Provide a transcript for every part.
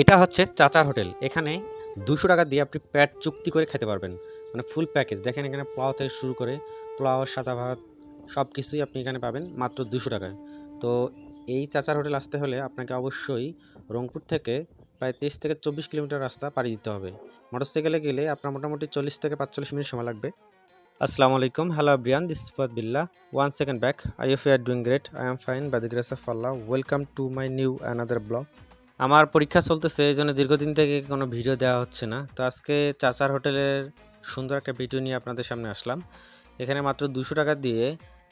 এটা হচ্ছে চাচার হোটেল। এখানে দুশো টাকা দিয়ে আপনি প্যাট চুক্তি করে খেতে পারবেন। মানে ফুল প্যাকেজ দেখেন এখানে পোলাও থেকে শুরু করে পোলাও, সাদা ভাত সব কিছুই আপনি এখানে পাবেন মাত্র দুশো টাকায়। তো এই চাচার হোটেল আসতে হলে আপনাকে অবশ্যই রংপুর থেকে প্রায় তেইশ থেকে চব্বিশ কিলোমিটার রাস্তা পাড়ি দিতে হবে। মোটরসাইকেলে গেলে আপনার মোটামুটি চল্লিশ থেকে পাঁচচল্লিশ মিনিট সময় লাগবে। আসসালামু আলাইকুম। Hello Brian this is Billa one second back I if you are doing great I am fine by the grace of Allah welcome to my new another blog আমার পরীক্ষা চলতেছে এই জন্য দীর্ঘদিন থেকে কোনো ভিডিও দেওয়া হচ্ছে না। তো আজকে চাচার হোটেলের সুন্দর একটা ভিডিও নিয়ে আপনাদের সামনে আসলাম। এখানে মাত্র দুশো টাকা দিয়ে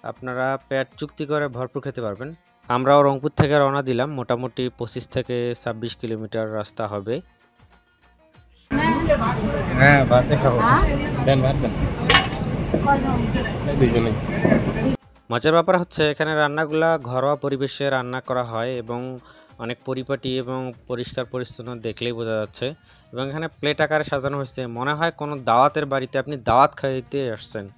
আপনারা প্যাট চুক্তি করে ভরপুর খেতে পারবেন। আমরাও রংপুর থেকে রওনা দিলাম মোটামুটি পঁচিশ থেকে ছাব্বিশ কিলোমিটার রাস্তা হবে। হ্যাঁ ভাতে খাব। হ্যাঁ? দেন ভাত দেন। দুজনে মজার ব্যাপার হচ্ছে এখানে রান্নাগুলা ঘরোয়া পরিবেশে রান্না করা হয় এবং অনেক পরিপাটি এবং পরিষ্কার পরিচ্ছন্ন দেখলেই বোঝা যাচ্ছে। এবং এখানে প্লেট আকারে সাজানো হয়েছে। মনে হয় কোনো দাওয়াতের বাড়িতে আপনি দাওয়াত খাইতে আসছেন।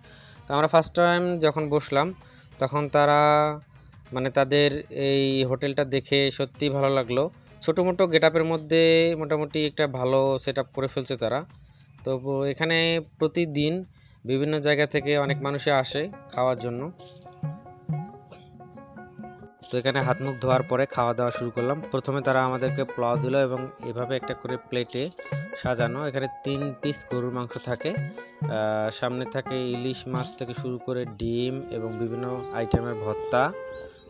তো আমরা ফার্স্ট টাইম যখন বসলাম, তখন তারা মানে তাদের এই হোটেলটা দেখে সত্যিই ভালো লাগল। ছোটো মোটো গেট আপের মধ্যে মোটামুটি একটা ভালো সেট করে ফেলছে তারা। তো এখানে প্রতিদিন বিভিন্ন জায়গা থেকে অনেক মানুষে আসে খাওয়ার জন্য। তো এখানে হাত মুখ ধোয়ার পরে খাওয়া দাওয়া শুরু করলাম। প্রথমে তারা আমাদেরকে পোলাও দিল এবং এভাবে একটা করে প্লেটে সাজানো। এখানে তিন পিস গরুর মাংস থাকে। সামনে থাকে ইলিশ মাছ থেকে শুরু করে ডিম এবং বিভিন্ন আইটেমের ভর্তা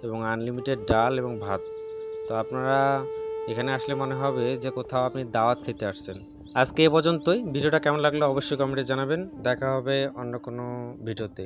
এবং আনলিমিটেড ডাল এবং ভাত। তো আপনারা এখানে আসলে মনে হবে যে কোথাও আপনি দাওয়াত খেতে আসছেন। আজকে এ পর্যন্তই। ভিডিওটা কেমন লাগল অবশ্যই কমেন্টে জানাবেন। দেখা হবে অন্য কোনো ভিডিওতে।